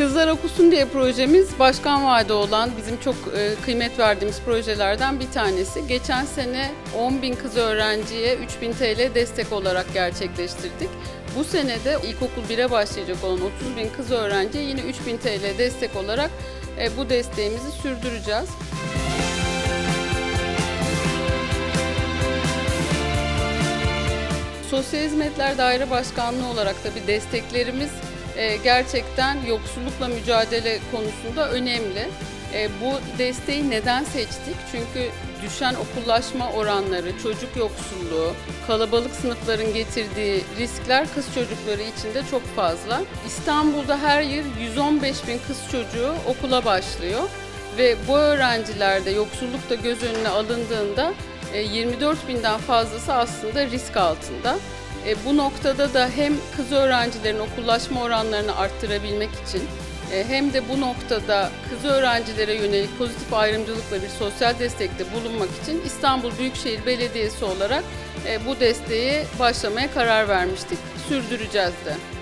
Kızlar Okusun diye projemiz başkan vaadi olan bizim çok e, kıymet verdiğimiz projelerden bir tanesi. Geçen sene 10 bin kız öğrenciye 3000 TL destek olarak gerçekleştirdik. Bu sene de ilkokul 1'e başlayacak olan 30 bin kız öğrenciye yine 3000 TL destek olarak e, bu desteğimizi sürdüreceğiz. Sosyal Hizmetler Daire Başkanlığı olarak da bir desteklerimiz e, gerçekten yoksullukla mücadele konusunda önemli. E, Bu desteği neden seçtik? Çünkü düşen okullaşma oranları, çocuk yoksulluğu, kalabalık sınıfların getirdiği riskler kız çocukları için de çok fazla. İstanbul'da her yıl 115 bin kız çocuğu okula başlıyor ve bu öğrencilerde yoksulluk da göz önüne alındığında 24 binden fazlası aslında risk altında. E, Bu noktada da hem kız öğrencilerin okullaşma oranlarını arttırabilmek için e, hem de bu noktada kız öğrencilere yönelik pozitif ayrımcılıkla bir sosyal destekte bulunmak için İstanbul Büyükşehir Belediyesi olarak e, bu desteğe başlamaya karar vermiştik. Sürdüreceğiz de.